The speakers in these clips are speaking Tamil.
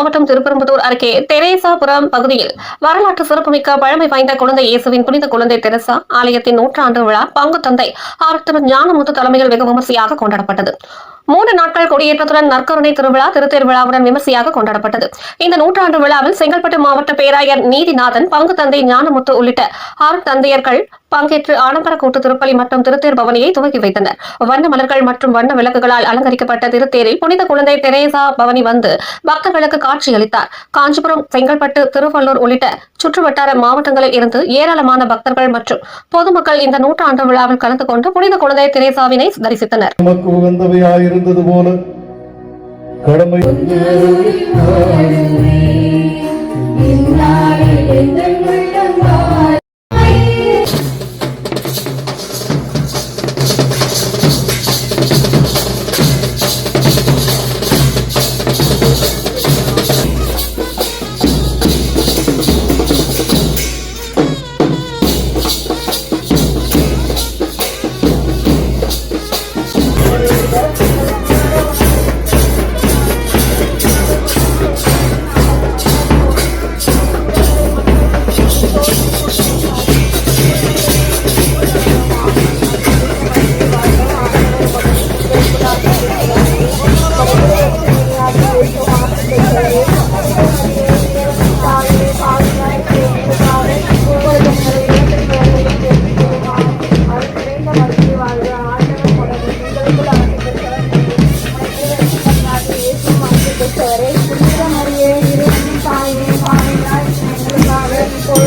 மாவட்டம் திருப்பரம்புதூர் அருகே தெரேசாபுரம் பகுதியில் வரலாற்று சிறப்புமிக்க பழமை வாய்ந்த குழந்தை இயேசுவின் புனித குழந்தை தெரசா ஆலயத்தின் நூற்றாண்டு விழா பங்கு தந்தை ஆர்த்தவர் ஞானமுத்து தலைமையில் வெகு விமர்சையாக கொண்டாடப்பட்டது. மூன்று நாட்கள் கொடியேற்றத்துடன் நற்கருணை திருவிழா திருத்தேர் விழாவுடன் விமர்சையாக கொண்டாடப்பட்டது. இந்த நூற்றாண்டு விழாவில் செங்கல்பட்டு மாவட்ட பேராயர் நீதிநாதன் பங்கு தந்தை ஞானமுத்து உள்ளிட்ட ஆறு தந்தையர்கள் பங்கேற்று ஆடம்பர கூட்டு திருப்பலி மற்றும் திருத்தேர் பவனியை துவக்கி வைத்தனர். வண்ண மலர்கள் மற்றும் வண்ண விளக்குகளால் அலங்கரிக்கப்பட்ட திருத்தேரில் புனித குழந்தை தெரேசா பவனி வந்து பக்தர்களுக்கு காட்சியளித்தார். காஞ்சிபுரம் செங்கல்பட்டு திருவள்ளூர் உள்ளிட்ட சுற்றுவட்டார மாவட்டங்களில் இருந்து ஏராளமான பக்தர்கள் மற்றும் பொதுமக்கள் இந்த நூற்றாண்டு விழாவில் கலந்து கொண்டு புனித குழந்தை தெரேசாவினை தரிசித்தனர். இருந்தது போல கடமை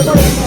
Thank you.